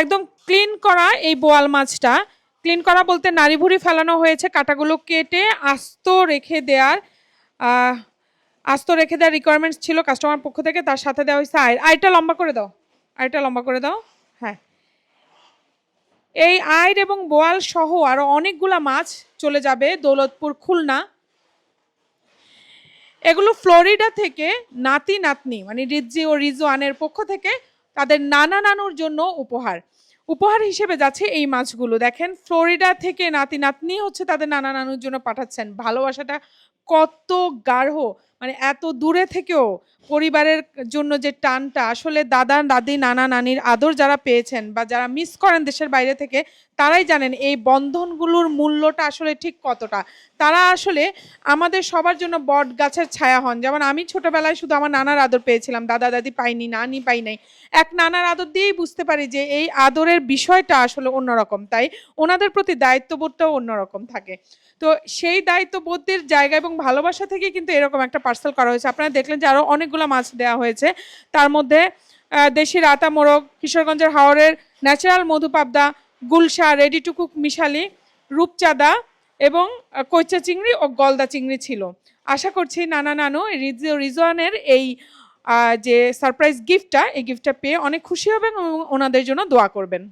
একদম ক্লিন করা এই বোয়াল মাছটা। ক্লিন করা বলতে নাড়ি ভুড়ি ফেলানো হয়েছে, কাটাগুলো কেটে আস্ত রেখে দেওয়ার আস্ত রেখে দেওয়ার রিকোয়ারমেন্টস ছিল কাস্টমার পক্ষ থেকে, তার সাথে দেওয়া হয়েছে আয়। আয়টা লম্বা করে দাও, আয়টা লম্বা করে দাও। হ্যাঁ। এই আইর এবং বোয়াল সহ আরও অনেকগুলা মাছ চলে যাবে দৌলতপুর খুলনা। এগুলো ফ্লোরিডা থেকে নাতি নাতনি মানে রিজি ও রিজওয়ানের পক্ষ থেকে তাদের নানা নানুর জন্য উপহার। উপহার হিসেবে যাচ্ছে এই মাছগুলো। দেখেন, ফ্লোরিডা থেকে নাতি নাতনি হচ্ছে তাদের নানা নানুর জন্য পাঠাচ্ছেন। ভালোবাসাটা কত গাঢ় মানে এত দূরে থেকেও পরিবারের জন্য যে টানটা, আসলে দাদা, দাদি, নানা, নানির আদর যারা পেয়েছেন বা যারা মিস করেন দেশের বাইরে থেকে, তারাই জানেন এই বন্ধনগুলোর মূল্যটা আসলে ঠিক কতটা। তারা আসলে আমাদের সবার জন্য বট গাছের ছায়া হন। যেমন আমি ছোটবেলায় শুধু আমার নানার আদর পেয়েছিলাম, দাদা, দাদি পাইনি, নানি পাই নাই। এক নানার আদর দিয়েই বুঝতে পারি যে এই আদরের বিষয়টা আসলে অন্যরকম। তাই ওনাদের প্রতি দায়িত্ববোধটাও অন্যরকম থাকে। তো সেই দায়িত্ববোধের জায়গা এবং ভালোবাসা থেকে কিন্তু এরকম একটা পার্সেল করা হয়েছে। আপনারা দেখলেন যে আরও অনেকগুলো মাছ দেওয়া হয়েছে। তার মধ্যে দেশি রাতা মোরগ, কিশোরগঞ্জের হাওড়ের ন্যাচারাল মধু পাবদা গুলশা রেডি টু কুক মিশালি, রূপচাঁদা এবং কৈচা চিংড়ি ও গলদা চিংড়ি ছিল। আশা করছি নানা নানু রিজো রিজওয়ানের এই যে সারপ্রাইজ গিফটটা এই গিফটটা পেয়ে অনেক খুশি হবেন এবং ওনাদের জন্য দোয়া করবেন।